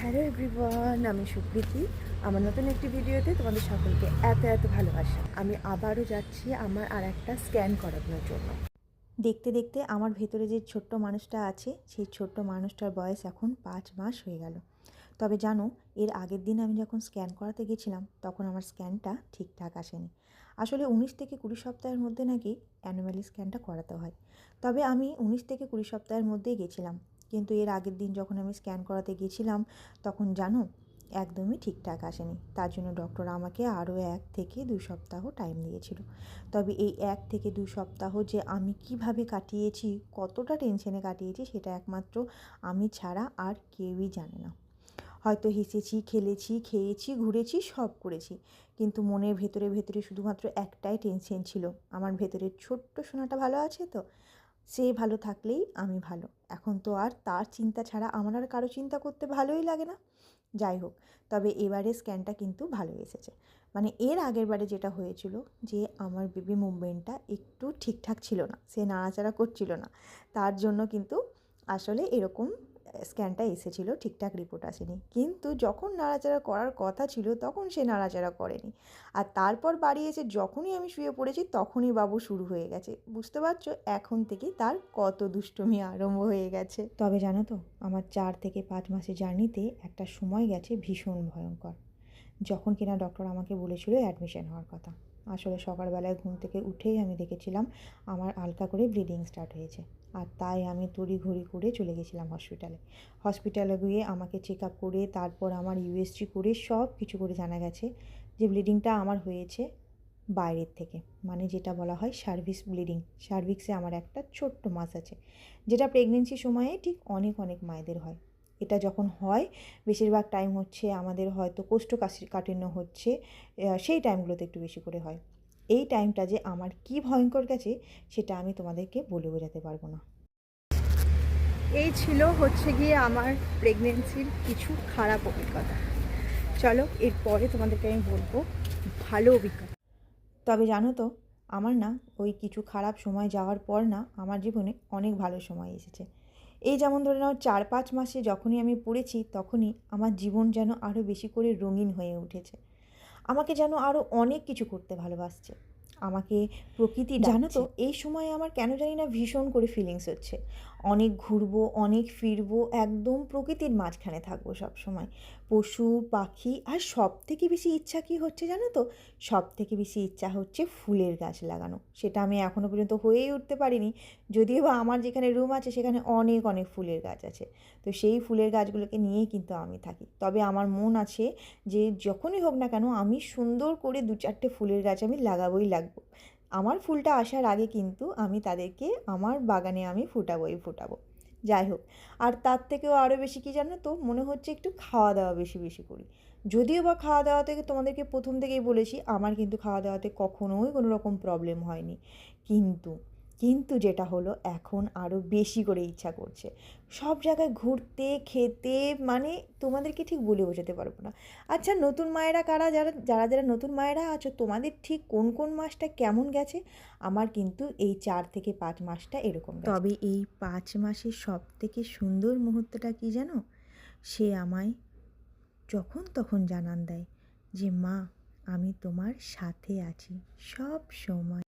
Hello everyone, আমি সুপ্রীতি। আমার নতুন একটি ভিডিওতে তোমাদের সকলকে এত এত ভালোবাসা। আমি আবারও যাচ্ছি আমার আর একটা স্ক্যান করানোর জন্য। দেখতে দেখতে আমার ভেতরে যে ছোট্ট মানুষটা আছে, সেই ছোট্ট মানুষটার বয়স এখন পাঁচ মাস হয়ে গেল। তবে জানো, এর আগের দিন আমি যখন স্ক্যান করাতে গেছিলাম, তখন আমার স্ক্যানটা ঠিকঠাক আসেনি। আসলে উনিশ থেকে কুড়ি সপ্তাহের মধ্যে নাকি অ্যানুয়ালি স্ক্যানটা করাতে হয়। তবে আমি উনিশ থেকে কুড়ি সপ্তাহের মধ্যেই গেছিলাম। কিন্তু এর আগের দিন যখন আমি স্ক্যান করাতে গেছিলাম, তখন জানো, একদমই ঠিকঠাক আসেনি। তার জন্য ডক্টর আমাকে আরও এক থেকে দুই সপ্তাহ টাইম দিয়েছিল। তবে এই এক থেকে দুই সপ্তাহ যে আমি কীভাবে কাটিয়েছি, কতটা টেনশনে কাটিয়েছি, সেটা একমাত্র আমি ছাড়া আর কেউই জানে না। হয়তো হেসেছি, খেলেছি, খেয়েছি, ঘুরেছি, সব করেছি। কিন্তু মনের ভেতরে ভেতরে শুধুমাত্র একটাই টেনশন ছিল। আমার ভেতরের ছোট্ট সোনাটা ভালো আছে তো? সে ভালো থাকলেই আমি ভালো। এখন তো আর তার চিন্তা ছাড়া আমার আর কারও চিন্তা করতে ভালোই লাগে না। যাই হোক, তবে এবারে স্ক্যানটা কিন্তু ভালো এসেছে। মানে এর আগের বারে যেটা হয়েছিল যে আমার বেবি মুভমেন্টটা একটু ঠিকঠাক ছিল না, সে নাড়াচাড়া করছিল না। তার জন্য কিন্তু আসলে এরকম স্ক্যানটা এসেছিল, ঠিকঠাক রিপোর্ট আসেনি। কিন্তু যখন নাড়াচাড়া করার কথা ছিল, তখন সে নাড়াচাড়া করেনি। আর তারপর বাড়ি এসে যখনই আমি শুয়ে পড়েছি, তখনই বাবু শুরু হয়ে গেছে। বুঝতে পারছ? এখন থেকে তার কত দুষ্টমি আরম্ভ হয়ে গেছে। তবে জানো তো, আমার চার থেকে পাঁচ মাসের জার্নিতে একটা সময় গেছে ভীষণ ভয়ঙ্কর। যখন কিনা ডক্টর আমাকে বলেছিল অ্যাডমিশন হওয়ার কথা। আসলে সকালবেলায় ঘুম থেকে উঠেই আমি দেখেছিলাম আমার হালকা করে ব্লিডিং স্টার্ট হয়েছে। আর তাই আমি তড়ি তড়িঘড়ি করে চলে গেছিলাম হসপিটালে হসপিটালে গিয়ে আমাকে চেক আপ করে, তারপর আমার ইউএসজি করে সব কিছু করে জানা গেছে যে ব্লিডিংটা আমার হয়েছে বাইরের থেকে। মানে যেটা বলা হয় সার্ভিস ব্লিডিং সার্ভিক্সে আমার একটা ছোট্ট মাস আছে। যেটা প্রেগনেন্সি সময়ে ঠিক অনেক অনেক মায়েদের হয়। এটা যখন হয় বেশিরভাগ টাইম হচ্ছে আমাদের হয়তো কোষ্ঠকাঠিন্য হচ্ছে সেই টাইমগুলোতে একটু বেশি করে হয়। এই টাইমটা যে আমার কি ভয়ঙ্কর গেছে সেটা আমি তোমাদেরকে বলে বোঝাতে পারব না। এই ছিল হচ্ছে গিয়ে আমার প্রেগনেন্সির কিছু খারাপ অভিজ্ঞতা। চলো এরপরে তোমাদেরকে আমি বলব ভালো অভিজ্ঞতা। তবে জানো তো আমার না ওই কিছু খারাপ সময় যাওয়ার পর না আমার জীবনে অনেক ভালো সময় এসেছে। এই যেমন ধরে নাও চার পাঁচ মাসে যখনই আমি পড়েছি তখনই আমার জীবন যেন আরও বেশি করে রঙিন হয়ে উঠেছে। আমাকে যেন আরও অনেক কিছু করতে ভালোবাসছে। আমাকে প্রকৃতি জানো তো এই সময় আমার কেন জানি না ভীষণ করে ফিলিংস হচ্ছে। অনেক ঘুরবো অনেক ফিরবো একদম প্রকৃতির মাঝখানে থাকব সব সময় পশু, পাখি আর সব থেকে বেশি ইচ্ছা কী হচ্ছে জানো তো? সব থেকে বেশি ইচ্ছা হচ্ছে ফুলের গাছ লাগানো। সেটা আমি এখনও পর্যন্ত হয়েই উঠতে পারিনি। যদিও বা আমার যেখানে রুম আছে সেখানে অনেক অনেক ফুলের গাছ আছে। তো সেই ফুলের গাছগুলোকে নিয়েই কিন্তু আমি থাকি। তবে আমার মন আছে যে যখনই হোক না কেন আমি সুন্দর করে দু চারটে ফুলের গাছ আমি লাগাবোই লাগবো। আমার ফুলটা আসার আগে কিন্তু আমি তাদেরকে আমার বাগানে আমি ফুটাবোই ফুটাবো। যাই হোক। আর তার থেকেও আরও বেশি কি জানো তো? মনে হচ্ছে একটু খাওয়া দাওয়া বেশি বেশি করি। যদিও বা খাওয়া দাওয়া থেকে তোমাদেরকে প্রথম থেকেই বলেছি, আমার কিন্তু খাওয়া দাওয়াতে কখনোই কোনো রকম প্রবলেম হয়নি। কিন্তু কিন্তু যেটা হলো, এখন আরও বেশি করে ইচ্ছা করছে। সব জায়গায় ঘুরতে, খেতে মানে তোমাদেরকে ঠিক বলে বোঝাতে পারব না। আচ্ছা নতুন মায়েরা কারা? যারা যারা যারা নতুন মায়েরা আছো, তোমাদের ঠিক কোন কোন মাসটা কেমন গেছে? আমার কিন্তু এই চার থেকে পাঁচ মাসটা এরকম তবে এই পাঁচ মাসের সব থেকে সুন্দর মুহূর্তটা কি জানো? সে আমায় যখন, তখন জানান দেয় যে, মা, আমি তোমার সাথে আছি। সব সময়।